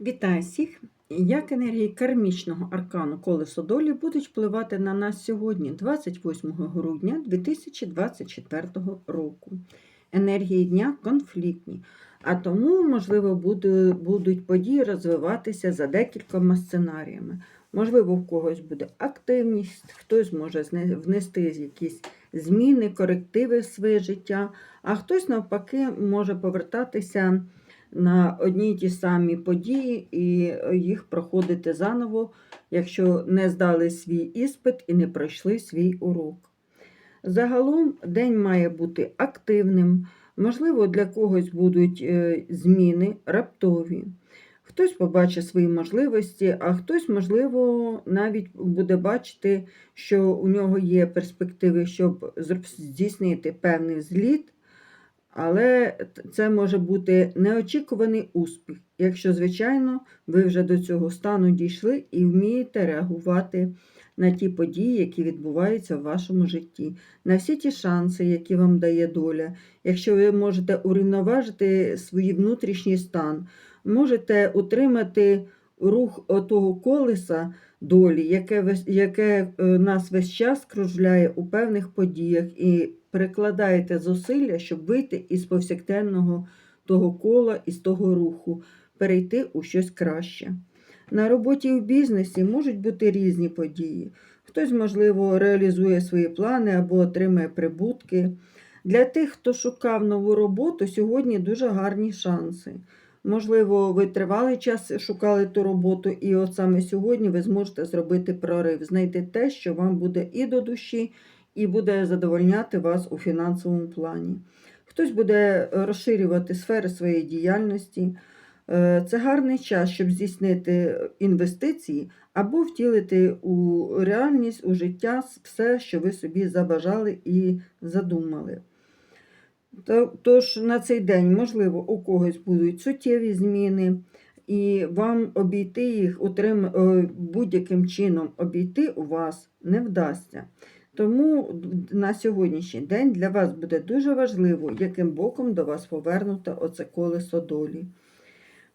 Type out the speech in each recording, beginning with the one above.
Вітаю всіх! Як енергії кармічного аркану колесо долі будуть впливати на нас сьогодні, 28 грудня 2024 року. Енергії дня конфліктні, а тому, можливо, будуть події розвиватися за декількома сценаріями. Можливо, в когось буде активність, хтось може внести якісь зміни, корективи в своє життя, а хтось, навпаки, може повертатися на одні й ті самі події і їх проходити заново, якщо не здали свій іспит і не пройшли свій урок. Загалом день має бути активним, можливо, для когось будуть е, зміни раптові. Хтось побачить свої можливості, а хтось, можливо, навіть буде бачити, що у нього є перспективи, щоб здійснити певний зліт, але це може бути неочікуваний успіх, якщо, звичайно, ви вже до цього стану дійшли і вмієте реагувати на ті події, які відбуваються в вашому житті, на всі ті шанси, які вам дає доля. Якщо ви можете урівноважити свій внутрішній стан, можете утримати рух того колеса долі, яке, яке е, нас весь час кружляє у певних подіях, і перекладаєте зусилля, щоб вийти із повсякденного того кола, із того руху, перейти у щось краще. На роботі і в бізнесі можуть бути різні події. Хтось, можливо, реалізує свої плани або отримає прибутки. Для тих, хто шукав нову роботу, сьогодні дуже гарні шанси. Можливо, ви тривалий час шукали ту роботу, і от саме сьогодні ви зможете зробити прорив, знайти те, що вам буде і до душі, і буде задовольняти вас у фінансовому плані. Хтось буде розширювати сфери своєї діяльності. Е, Це гарний час, щоб здійснити інвестиції або втілити у реальність, у життя все, що ви собі забажали і задумали. То- Тож на цей день, можливо, у когось будуть суттєві зміни, і вам обійти їх е, будь-яким чином обійти у вас не вдасться. Тому на сьогоднішній день для вас буде дуже важливо, яким боком до вас повернуто оце колесо долі.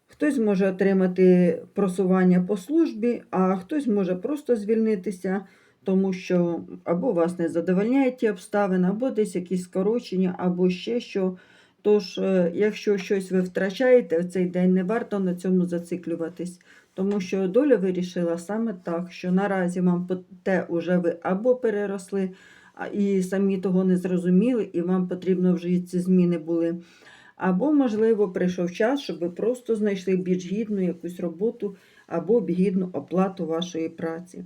Хтось може отримати просування по службі, а хтось може просто звільнитися, тому що або вас не задовольняють ті обставини, або десь якісь скорочення, або ще що. Тож, е, якщо щось ви втрачаєте в цей день, не варто на цьому зациклюватись, тому що доля вирішила саме так, що наразі вам те уже ви або переросли, і самі того не зрозуміли, і вам потрібно вже ці зміни були. Або, можливо, прийшов час, щоб ви просто знайшли більш гідну якусь роботу або гідну оплату вашої праці.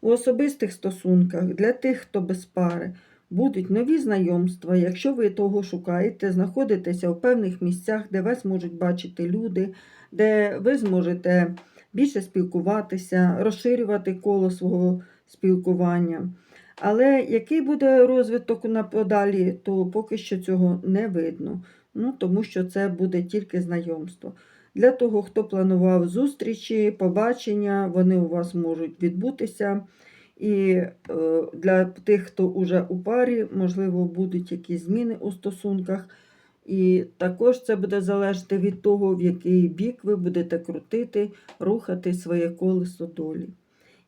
У особистих стосунках для тих, хто без пари, будуть нові знайомства. Якщо ви того шукаєте, знаходитеся у певних місцях, де вас можуть бачити люди, де ви зможете більше спілкуватися, розширювати коло свого спілкування. Але який буде розвиток на подалі, то поки що цього не видно. Ну, тому що це буде тільки знайомство. Для того, хто планував зустрічі, побачення, вони у вас можуть відбутися. І е, для тих, хто уже у парі, можливо, будуть якісь зміни у стосунках. І також це буде залежати від того, в який бік ви будете крутити, рухати своє колесо долі.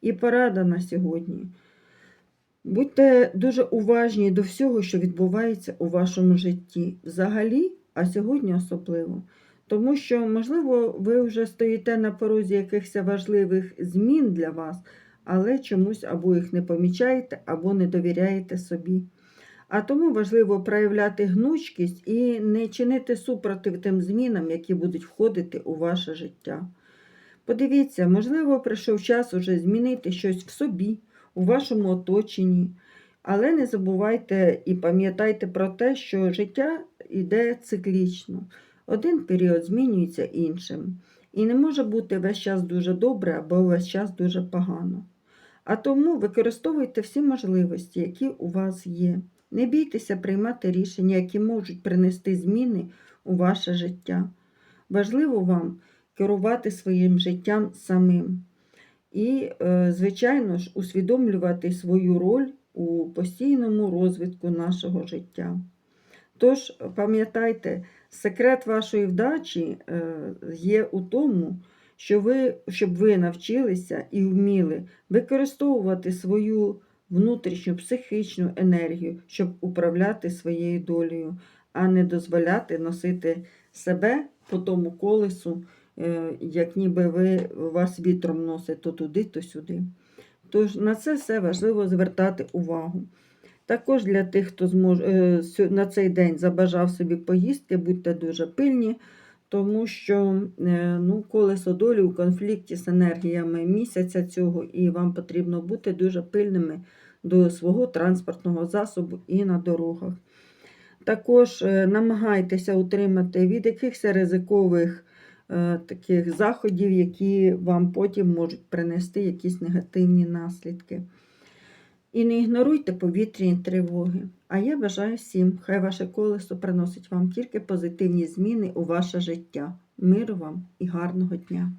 І порада на сьогодні. Будьте дуже уважні до всього, що відбувається у вашому житті. Взагалі, а сьогодні особливо. Тому що, можливо, ви вже стоїте на порозі якихось важливих змін для вас, але чомусь або їх не помічаєте, або не довіряєте собі. А тому важливо проявляти гнучкість і не чинити супротив тим змінам, які будуть входити у ваше життя. Подивіться, можливо, прийшов час уже змінити щось в собі, у вашому оточенні. Але не забувайте і пам'ятайте про те, що життя йде циклічно. Один період змінюється іншим. І не може бути весь час дуже добре або весь час дуже погано. А тому використовуйте всі можливості, які у вас є. Не бійтеся приймати рішення, які можуть принести зміни у ваше життя. Важливо вам керувати своїм життям самим. І, е, звичайно ж, усвідомлювати свою роль у постійному розвитку нашого життя. Тож, пам'ятайте, секрет вашої вдачі е, є у тому, що ви, щоб ви навчилися і вміли використовувати свою внутрішню психічну енергію, щоб управляти своєю долею, а не дозволяти носити себе по тому колесу, е, як ніби ви вас вітром носить то туди, то сюди. Тож на це все важливо звертати увагу. Також для тих, хто зможе, е, на цей день забажав собі поїздки, будьте дуже пильні, тому що е, ну, колесо долі у конфлікті з енергіями місяця цього, і вам потрібно бути дуже пильними до свого транспортного засобу і на дорогах. Також е, намагайтеся утримати від якихось ризикових таких заходів, які вам потім можуть принести якісь негативні наслідки. І не ігноруйте повітряні тривоги. А я бажаю всім, хай ваше колесо приносить вам тільки позитивні зміни у ваше життя. Миру вам і гарного дня!